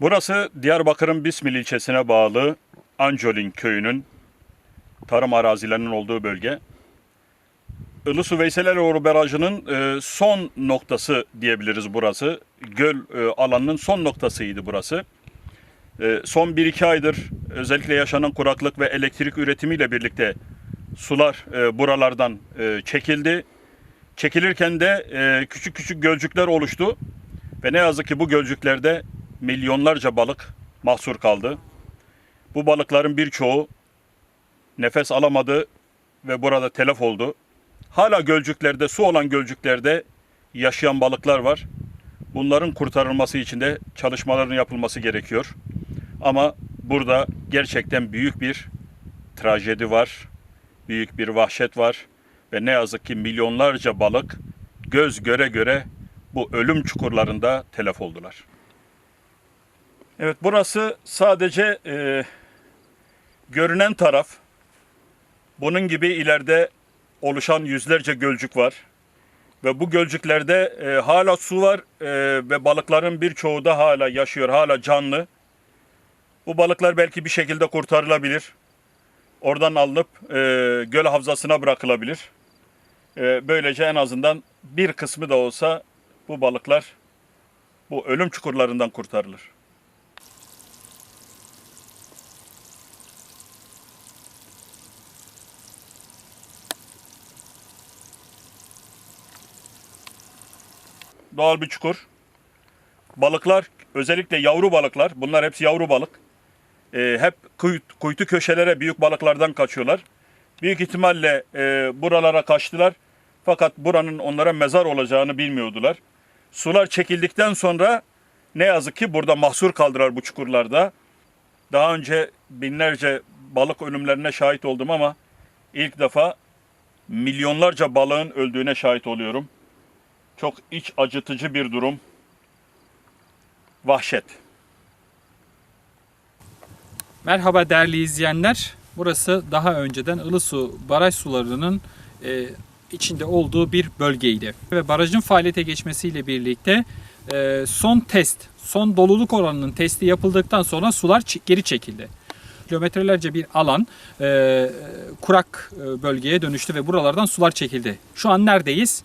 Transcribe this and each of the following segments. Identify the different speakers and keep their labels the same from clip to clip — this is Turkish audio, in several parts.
Speaker 1: Burası Diyarbakır'ın Bismil ilçesine bağlı Ancolin köyünün tarım arazilerinin olduğu bölge. Ilısu Veyseleroğlu Barajı'nın e, son noktası diyebiliriz burası. Göl e, alanının son noktasıydı burası. E, son 1-2 aydır özellikle yaşanan kuraklık ve elektrik üretimiyle birlikte sular buralardan çekildi. Çekilirken de küçük küçük gölcükler oluştu. Ve ne yazık ki bu gölcüklerde milyonlarca balık mahsur kaldı. Bu balıkların birçoğu nefes alamadı ve burada telef oldu. Hala gölcüklerde, su olan gölcüklerde yaşayan balıklar var. Bunların kurtarılması için de çalışmaların yapılması gerekiyor. Ama burada gerçekten büyük bir trajedi var. Büyük bir vahşet var ve ne yazık ki milyonlarca balık göz göre göre bu ölüm çukurlarında telef oldular. Evet burası sadece e, görünen taraf. Bunun gibi ileride oluşan yüzlerce gölcük var. Ve bu gölcüklerde e, hala su var e, ve balıkların birçoğu da hala yaşıyor, hala canlı. Bu balıklar belki bir şekilde kurtarılabilir. Oradan alınıp e, göl havzasına bırakılabilir. E, böylece en azından bir kısmı da olsa bu balıklar bu ölüm çukurlarından kurtarılır. Doğal bir çukur. Balıklar, özellikle yavru balıklar, bunlar hepsi yavru balık. Ee, hep kuytu köşelere büyük balıklardan kaçıyorlar. Büyük ihtimalle e, buralara kaçtılar. Fakat buranın onlara mezar olacağını bilmiyordular. Sular çekildikten sonra ne yazık ki burada mahsur kaldılar bu çukurlarda. Daha önce binlerce balık ölümlerine şahit oldum ama ilk defa milyonlarca balığın öldüğüne şahit oluyorum. Çok iç acıtıcı bir durum. Vahşet.
Speaker 2: Merhaba değerli izleyenler. Burası daha önceden Ilısu baraj sularının e, içinde olduğu bir bölgeydi. Ve barajın faaliyete geçmesiyle birlikte e, son test, son doluluk oranının testi yapıldıktan sonra sular geri çekildi. Kilometrelerce bir alan e, kurak e, bölgeye dönüştü ve buralardan sular çekildi. Şu an neredeyiz?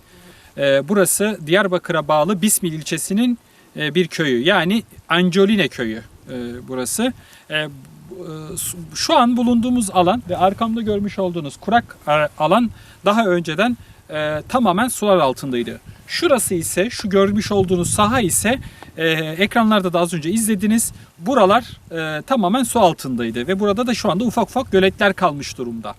Speaker 2: E, burası Diyarbakır'a bağlı Bismil ilçesinin e, bir köyü. Yani Ancoline köyü e, burası. E, e, şu an bulunduğumuz alan ve arkamda görmüş olduğunuz kurak a- alan daha önceden e, tamamen sular altındaydı. Şurası ise şu görmüş olduğunuz saha ise e, ekranlarda da az önce izlediniz. Buralar e, tamamen su altındaydı ve burada da şu anda ufak ufak göletler kalmış durumda.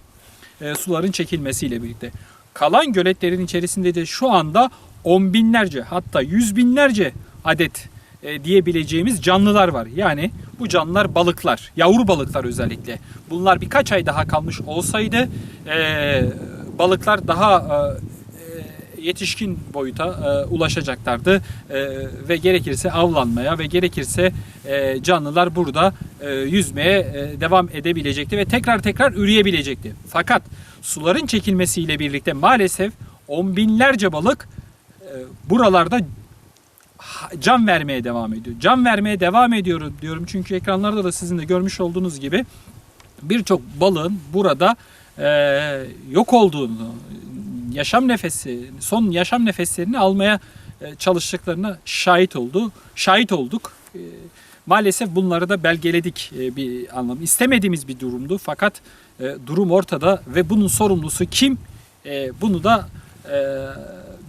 Speaker 2: E, suların çekilmesiyle birlikte. Kalan göletlerin içerisinde de şu anda on binlerce hatta yüz binlerce adet e, diyebileceğimiz canlılar var. Yani bu canlılar balıklar, yavru balıklar özellikle. Bunlar birkaç ay daha kalmış olsaydı e, balıklar daha e, yetişkin boyuta e, ulaşacaklardı E, ve gerekirse avlanmaya ve gerekirse e, canlılar burada e, yüzmeye e, devam edebilecekti ve tekrar tekrar üreyebilecekti. Fakat suların çekilmesiyle birlikte maalesef on binlerce balık e, buralarda can vermeye devam ediyor. Can vermeye devam ediyorum diyorum çünkü ekranlarda da sizin de görmüş olduğunuz gibi birçok balığın burada yok olduğunu, yaşam nefesi, son yaşam nefeslerini almaya çalıştıklarına şahit oldu. Şahit olduk. E, maalesef bunları da belgeledik e, bir anlam. İstemediğimiz bir durumdu fakat e, durum ortada ve bunun sorumlusu kim? E, bunu da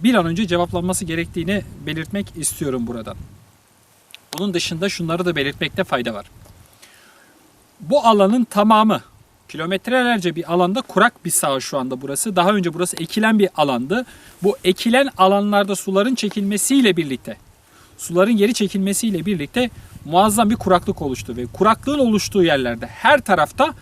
Speaker 2: bir an önce cevaplanması gerektiğini belirtmek istiyorum buradan. Bunun dışında şunları da belirtmekte fayda var. Bu alanın tamamı kilometrelerce bir alanda kurak bir saha şu anda burası. Daha önce burası ekilen bir alandı. Bu ekilen alanlarda suların çekilmesiyle birlikte suların geri çekilmesiyle birlikte muazzam bir kuraklık oluştu ve kuraklığın oluştuğu yerlerde her tarafta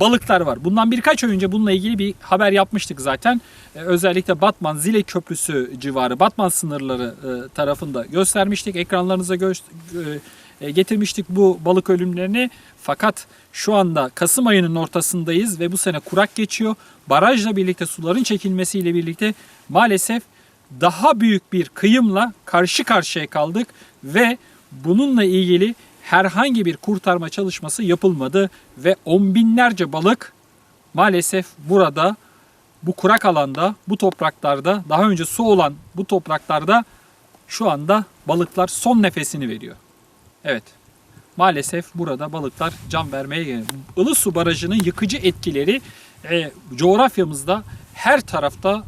Speaker 2: balıklar var. Bundan birkaç ay önce bununla ilgili bir haber yapmıştık zaten. Ee, özellikle Batman Zile Köprüsü civarı Batman sınırları e, tarafında göstermiştik. Ekranlarınıza gö- e, getirmiştik bu balık ölümlerini. Fakat şu anda Kasım ayının ortasındayız ve bu sene kurak geçiyor. Barajla birlikte suların çekilmesiyle birlikte maalesef daha büyük bir kıyımla karşı karşıya kaldık ve bununla ilgili herhangi bir kurtarma çalışması yapılmadı ve on binlerce balık maalesef burada bu kurak alanda, bu topraklarda, daha önce su olan bu topraklarda şu anda balıklar son nefesini veriyor. Evet. Maalesef burada balıklar can vermeye. Ilısu Barajı'nın yıkıcı etkileri e, coğrafyamızda her tarafta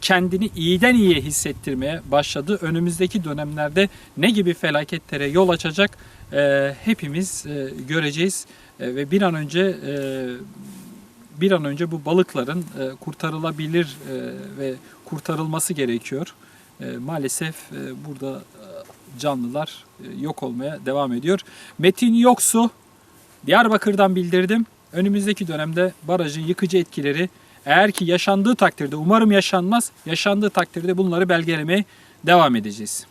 Speaker 2: kendini iyiden iyiye hissettirmeye başladı. Önümüzdeki dönemlerde ne gibi felaketlere yol açacak e, hepimiz e, göreceğiz E, ve bir an önce e, bir an önce bu balıkların e, kurtarılabilir e, ve kurtarılması gerekiyor. E, maalesef e, burada e, canlılar e, yok olmaya devam ediyor. Metin Yoksu Diyarbakır'dan bildirdim. Önümüzdeki dönemde barajın yıkıcı etkileri eğer ki yaşandığı takdirde umarım yaşanmaz. Yaşandığı takdirde bunları belgelemeye devam edeceğiz.